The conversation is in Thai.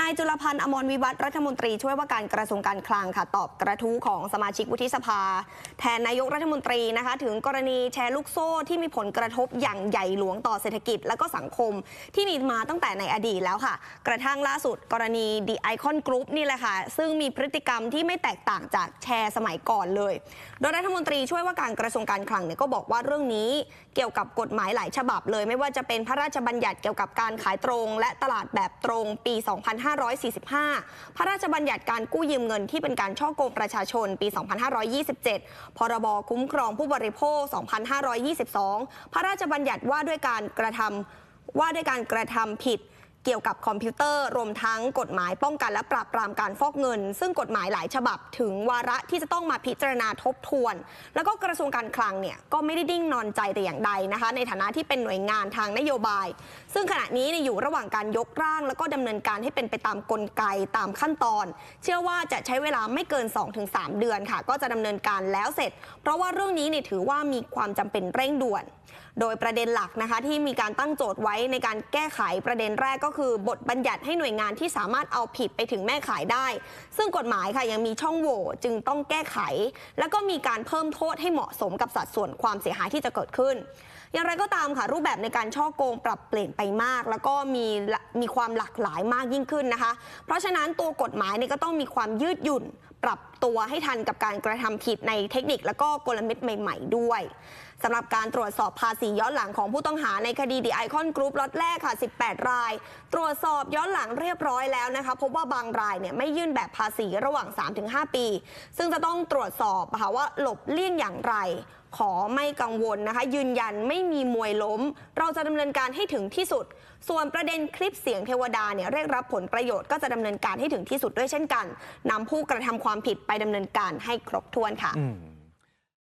นายจุลพันธ์อมรวิวัฒน์รัฐมนตรีช่วยว่าการกระทรวงการคลังค่ะตอบกระทู้ของสมาชิกวุฒิสภา แทนนายกรัฐมนตรีนะคะ ถึงกรณีแชร์ลูกโซ่ที่มีผลกระทบอย่างใหญ่หลวงต่อเศรษฐกิจ และก็สังคมที่มีมาตั้งแต่ในอดีตแล้วค่ะ กระทั่งล่าสุดกรณี The Icon Group นี่แหละค่ะ ซึ่งมีพฤติกรรมที่ไม่แตกต่างจากแชร์สมัยก่อนเลย โดยรัฐมนตรีช่วยว่าการกระทรวงการคลังเนี่ยก็บอกว่าเรื่องนี้เกี่ยวกับกฎหมายหลายฉบับเลย ไม่ว่าจะเป็นพระราชบัญญัติเกี่ยวกับการขายตรง และตลาดแบบตรงปี 2 5 2545 พระราชบัญญัติการกู้ยืมเงินที่เป็นการช่อโกงประชาชนปี 2527 พรบคุ้มครองผู้บริโภค 2522 พระราชบัญญัติว่าด้วยการกระทำว่าด้วยการกระทำผิด เกี่ยวกับคอมพิวเตอร์ รวมทั้งกฎหมายป้องกันและปราบปรามการฟอกเงิน ซึ่งกฎหมายหลายฉบับถึงวาระที่จะต้องมาพิจารณาทบทวน แล้วก็กระทรวงการคลังเนี่ยก็ไม่ได้ดิ้งนอนใจแต่อย่างใดนะคะ ในฐานะที่เป็นหน่วยงานทางนโยบาย ซึ่งขณะนี้อยู่ระหว่างการยกร่าง แล้วก็ดำเนินการให้เป็นไปตามกลไกตามขั้นตอน เชื่อว่าจะใช้เวลาไม่เกิน 2-3 เดือนค่ะ ก็จะดำเนินการแล้วเสร็จ เพราะว่าเรื่องนี้เนี่ยถือว่ามีความจำเป็นเร่งด่วน โดยประเด็นหลักนะคะที่มีการตั้งโจทย์ไว้ในการแก้ไขประเด็นแรกก็คือบทบัญญัติให้หน่วยงานที่สามารถเอาผิดไปถึงแม่ขายได้ ซึ่งกฎหมายค่ะยังมีช่องโหว่จึงต้องแก้ไข แล้วก็มีการเพิ่มโทษให้เหมาะสมกับสัดส่วนความเสียหายที่จะเกิดขึ้น อย่างไรก็ตามค่ะรูปแบบในการช่อโกงปรับเปลี่ยนไปมาก แล้วก็มีมีความหลากหลายมากยิ่งขึ้นนะคะ เพราะฉะนั้นตัวกฎหมายเนี่ยก็ต้องมีความยืดหยุ่นปรับตัวให้ทันกับการกระทำผิดในเทคนิคและก็กลเม็ดใหม่ ๆ ด้วยสำหรับการตรวจสอบภาษีย้อนหลังของผู้ต้องหาในคดี The Icon Group ล็อตแรกค่ะ 18 รายตรวจสอบย้อนหลังเรียบร้อยแล้วนะคะพบว่าบางรายเนี่ยไม่ยื่นแบบภาษีระหว่าง 3-5 ปี ซึ่งจะต้องตรวจสอบค่ะว่าหลบเลี่ยงอย่างไร ขอไม่กังวลนะคะ ยืนยันไม่มีมวยล้ม เราจะดำเนินการให้ถึงที่สุด ส่วนประเด็นคลิปเสียงเทวดาเนี่ยเรียกรับผลประโยชน์ก็จะดำเนินการให้ถึงที่สุดด้วยเช่นกันนำผู้กระทำความผิดไปดำเนินการให้ครบถ้วนค่ะ